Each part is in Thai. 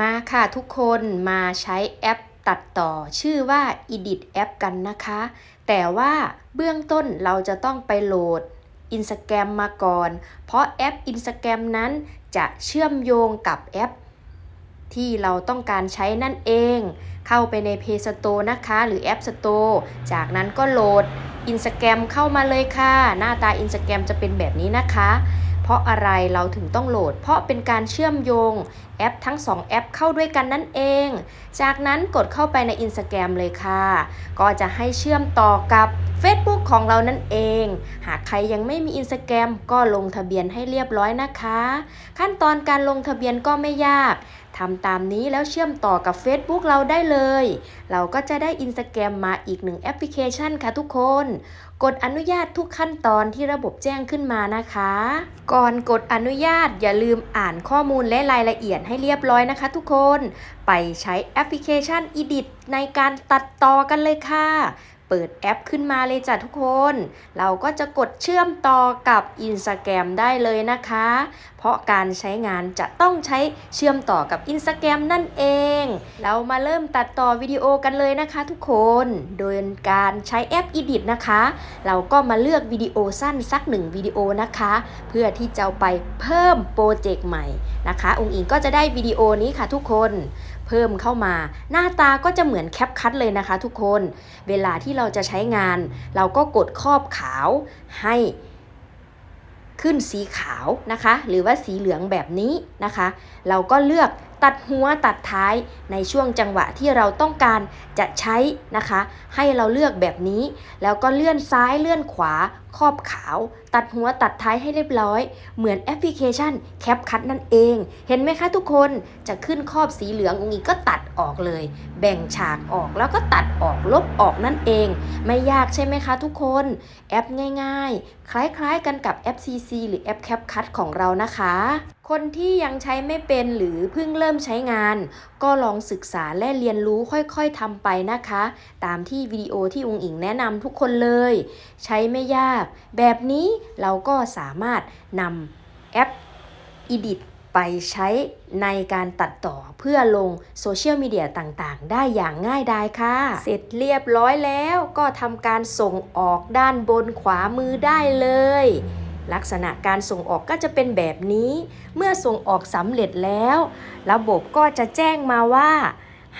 มาค่ะทุกคนมาใช้แอปตัดต่อชื่อว่า Edit App กันนะคะ แต่ว่าเบื้องต้นเราจะต้องไปโหลด Instagram มาก่อน เพราะแอป Instagram นั้นจะเชื่อมโยงกับแอป ที่เราต้องการใช้นั่นเอง เข้าไปใน Play Store นะคะ หรือ App Store จากนั้นก็โหลด Instagram เข้ามาเลยค่ะ หน้าตา Instagram จะเป็นแบบนี้นะคะ เพราะอะไรเราถึงต้องโหลด เพราะเป็นการเชื่อมโยงแอปทั้ง 2 แอปเข้าด้วยกันนั่นเอง จากนั้นกดเข้าไปใน Instagram เลยค่ะ ก็จะให้เชื่อมต่อกับ Facebook ของเรานั่นเอง หากใครยังไม่มี Instagram ก็ลงทะเบียนให้เรียบร้อยนะคะ ขั้นตอนการลงทะเบียนก็ไม่ยากทำตามนี้แล้วเชื่อมต่อกับ Facebook เราได้เลย เราก็จะได้ Instagram มาอีกหนึ่งแอปพลิเคชันค่ะทุกคน กดอนุญาตทุกขั้นตอนที่ระบบแจ้งขึ้นมานะคะ ก่อนกดอนุญาตอย่าลืมอ่านข้อมูลและรายละเอียดให้เรียบร้อยนะคะทุกคน ไปใช้แอปพลิเคชัน Edit ในการตัดต่อกันเลยค่ะ เปิดแอปขึ้นมาเลยจ้ะทุกคน เราก็จะกดเชื่อมต่อกับ Instagram ได้เลยนะคะ เพราะการใช้งานจะต้องใช้เชื่อมต่อกับ Instagram นั่นเอง เรามาเริ่มตัดต่อวิดีโอกันเลยนะคะทุกคน โดยการใช้แอป Edit นะคะ เราก็มาเลือกวิดีโอสั้นสักหนึ่งวิดีโอนะคะ เพื่อที่จะไปเพิ่มโปรเจกต์ใหม่นะคะองค์อิงก็จะได้วิดีโอนี้ค่ะทุกคน เพิ่มเข้ามา หน้าตาก็จะเหมือนแคปคัตเลยนะคะทุกคน เวลาที่เราจะใช้งาน เราก็กดครอบขาวให้ขึ้นสีขาวนะคะ หรือว่าสีเหลืองแบบนี้นะคะ เราก็เลือกตัดหัวตัดท้ายในช่วงจังหวะที่เราต้องการจะใช้นะคะ ให้เราเลือกแบบนี้ แล้วก็เลื่อนซ้ายเลื่อนขวาครอบขาว ตัดหัวตัดท้ายให้เรียบร้อย เหมือนแอปพลิเคชันแคปคั t นั่นเอง เห็นไหมคะทุกคนจะขึ้นครอบสีเหลืององค์อีกก็ตัดออกเลย แบ่งฉากออกแล้วก็ตัดออกลบออกนั่นเอง ไม่ยากใช่ไหมคะทุกคนแอปง่ายๆ คล้ายๆกันกับแอป CC หรือแอป CapCut ของเรานะคะ คนที่ยังใช้ไม่เป็นหรือเพิ่งเริ่มใช้งาน ก็ลองศึกษาและเรียนรู้ค่อยๆทำไปนะคะ ตามที่วิดีโอที่องค์อิงแนะนำทุกคนเลย ใช้ไม่ยาก แบบนี้เราก็สามารถนำแอป Edit ไปใช้ในการตัดต่อเพื่อลงโซเชียลมีเดียต่างๆ ได้อย่างง่ายดายค่ะ เสร็จเรียบร้อยแล้วก็ทำการส่งออกด้านบนขวามือได้เลย ลักษณะการส่งออกก็จะเป็นแบบนี้ เมื่อส่งออกสำเร็จแล้ว ระบบก็จะแจ้งมาว่า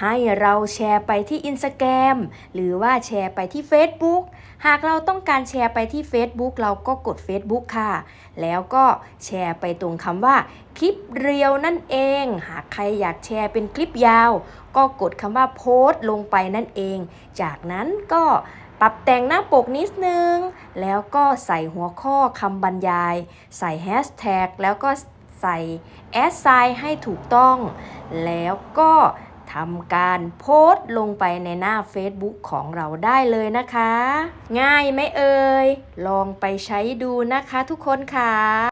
ให้เราแชร์ไปที่ Instagram หรือว่าแชร์ไปที่ Facebook หากเราต้องการแชร์ไปที่ Facebook เราก็กด Facebook ค่ะ แล้วก็แชร์ไปตรงคำว่า คลิปเรียวนั่นเอง หากใครอยากแชร์เป็นคลิปยาว ก็กดคำว่าโพสต์ลงไปนั่นเอง จากนั้นก็ ปรับแต่งหน้าปกนิดนึง แล้วก็ใส่หัวข้อคำบรรยาย ใส่แฮชแท็กแล้วก็ใส่แอดไซน์ให้ถูกต้อง แล้วก็ทำการโพสต์ลงไปในหน้า Facebook ของเราได้เลยนะคะ ง่ายไหมเอ่ย ลองไปใช้ดูนะคะทุกคนค่ะ